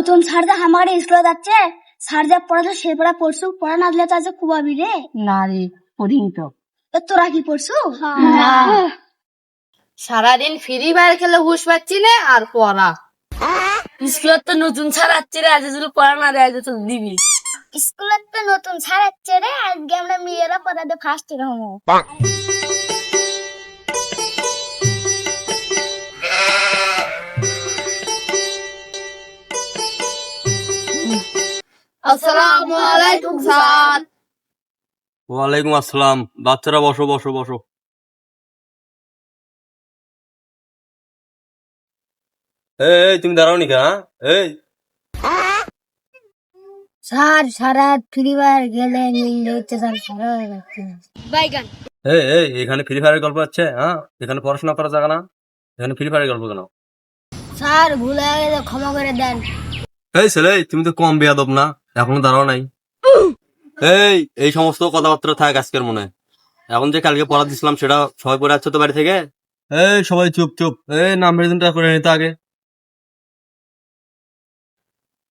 নতুন স্যার যা আমার স্কুলে যাচ্ছে। স্যার যা পড়াতো সে পড়া পড়ছু। পড়া না দিলে তো আজ কুবাবি রে। না রে পড়িনি তো। তোরা কি পড়ছু? সারাদিন ফ্রি ফায়ার খেলে হুশ পাচ্ছি না আর পড়া। স্কুলের তো নতুন স্যার আসছে রে আজ যদি পড়া না আজ তো দিবি। স্কুলের তো নতুন স্যার আছে রে আজকে আমরা মেয়েরা পড়াতে ফার্স্ট হব। আসসালামু আলাইকুম স্যার। ওয়ালাইকুম আসসালাম। বাচ্চারা বসো বসো বসো। এই তুমি দাঁড়াও নি হ্যাঁ? এই। স্যার সারা ফ্রি ফায়ার গেলে নিলে হচ্ছে স্যার সারা বাইগান। এই এই এখানে ফ্রি ফায়ারের গল্প আছে হ্যাঁ? এখানে পড়াশোনা করা যাবে না? এখানে ফ্রি ফায়ারের গল্প কেন? স্যার ভুল গেলে ক্ষমা করে দেন। এই ছেলে তুমি তো কম বেয়াদব না? এখনও দাঁড়াও নাই। এই এই সমস্ত কথাবার্তা থাক আজকের মনে। এখন যে কালকে পড়া দিছিলাম সেটা সবাই পড়ে আসছো তো বাড়ি থেকে? এই সবাই চুপ চুপ। এই নাম প্রেজেন্টটা করে নিতে আগে।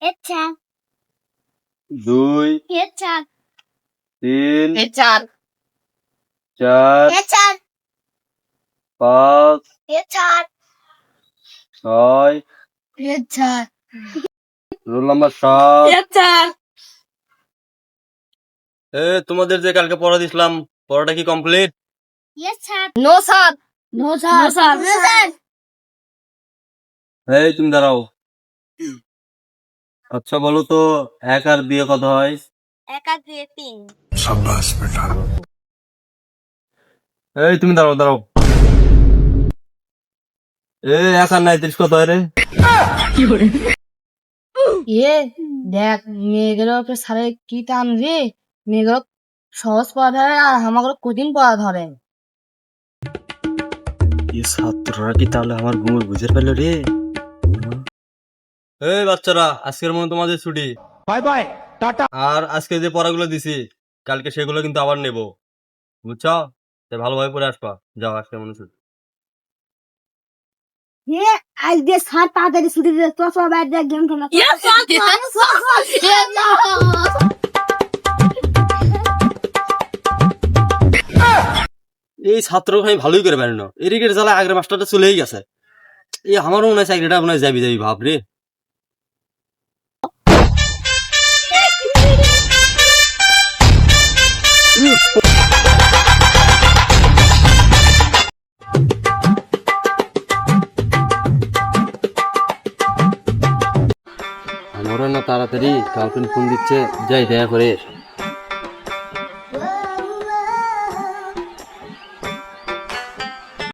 আচ্ছা দুই আচ্ছা তিন চার চার আচ্ছা পাঁচ আচ্ছা ছয় আচ্ছা রোল নাম্বার সাত। এ তোমাদের যে কালকে পড়া দিছিলাম পড়াটা কি কমপ্লিট? আচ্ছা no sir no sir No, sir. No sir এই তুমি দাঁড়াও। আচ্ছা বলো তো এক আর দিয়ে কত হয়? একা দিয়ে তিন। এই তুমি দাঁড়াও দাঁড়াও। এ এক আর নাই তিরিশ কত হয় রে? ইয়ে দেখ মেয়েগুলো সারে কি মেয়েগুলো সহজ পড়া ধরে আর আমাগুলো কঠিন পড়া ধরে এই ছাত্ররা কি তাহলে আমার ঘুমের বুঝে পেল রে? এই বাচ্চারা আজকের মনে তোমাদের ছুটি। Bye bye tata. আর আজকে যে পড়াগুলো দিছি কালকে সেগুলো কিন্তু আবার নেব। বুঝছ? ভালোভাবে পড়ে আসবা। যাও আজকের মনে ছুটি। এ আজকে স্যার তাড়াতাড়ি ছুটি দিলে তো সব বাইরে গেম খেলা এই ছাত্রকে আমি ভালোই করে পারি না এদিকের জ্বালা আগের মাস্টারটা চলেই গেছে। এই আমারও মনে হয় চাকরিটা মনে হয় যাবি যাবি ভাব রে আমারও না তাড়াতাড়ি কালকে ফোন দিচ্ছে যাই দেখা করে